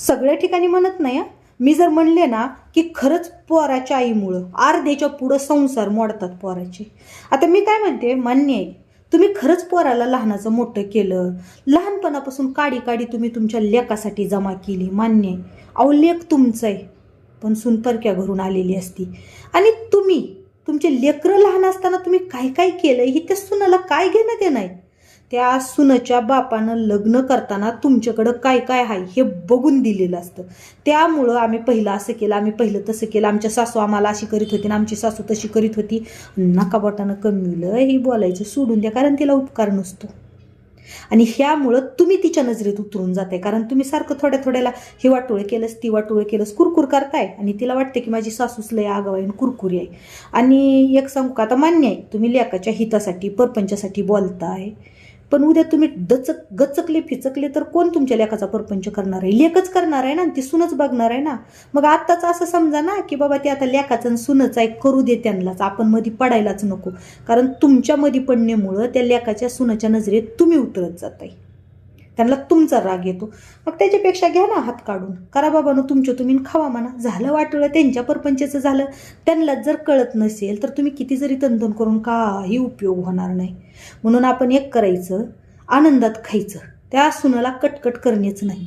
सगळ्या ठिकाणी म्हणत नाही मी जर म्हणले ना की खरंच पोराच्या आईमुळं अर्ध्याच्या पुढं संसार मोडतात पोराचे. आता मी काय म्हणते मान्य आहे. तुम्ही खरंच पोराला लहानाचं मोठं केलं. लहानपणापासून काडी काडी तुम्ही तुमच्या लेकासाठी जमा केली मान्य आहे. अहो लेख तुमचं आहे पण सून घरून आलेली असती. आणि तुम्ही तुमचे लेकरं लहान असताना तुम्ही काय काय केलं? ही त्या सुनाला काय घेणं देणं नाही त्या सुनच्या बापानं लग्न करताना तुमच्याकडं काय काय आहे हे बघून दिलेलं असतं. त्यामुळं आम्ही पहिलं असं केलं आम्ही पहिलं तसं केलं. आमच्या सासू आम्हाला अशी करीत होती आणि आमची सासू तशी करीत होती. नकाबटानं कमीलं हे बोलायचं सोडून द्या कारण तिला उपकार नसतो. आणि ह्यामुळं तुम्ही तिच्या नजरेत उतरून जाते कारण तुम्ही सारखं थोड्या थोड्याला हे वाटोळे केलंस ती वाटोळे केलंस कुरकुर करताय. आणि तिला वाटते की माझी सासूस लय आगाव आहे आणि कुरकुरी आहे. आणि एक सांगू का आता मान्य आहे तुम्ही लेकाच्या हितासाठी परपंचासाठी बोलताय. पण उद्या तुम्ही डचक गचकले फिचकले तर कोण तुमच्या लेखाचा परपंच करणार आहे? लेखच करणार आहे ना? आणि ती सुनच बघणार आहे ना? मग आत्ताच असं समजा ना की बाबा ते आता लेखाचं सुनच आहे करू दे त्यांनाच. आपण मध्ये पडायलाच नको. कारण तुमच्या मध्ये पडण्यामुळं त्या लेखाच्या सुनाच्या नजरेत तुम्ही उतरत जाताय. त्यांना तुमचा राग येतो. मग त्याच्यापेक्षा घ्या ना हात काढून. करा बाबानं तुमच्या तुम्ही खावा म्हणा. झालं वाटलं त्यांच्या परपंचाचं झालं. त्यांना जर कळत नसेल तर तुम्ही किती जरी तंतन करून काही उपयोग होणार नाही. म्हणून आपण एक करायचं आनंदात खायचं. त्या सुनाला कटकट करण्याचं नाही.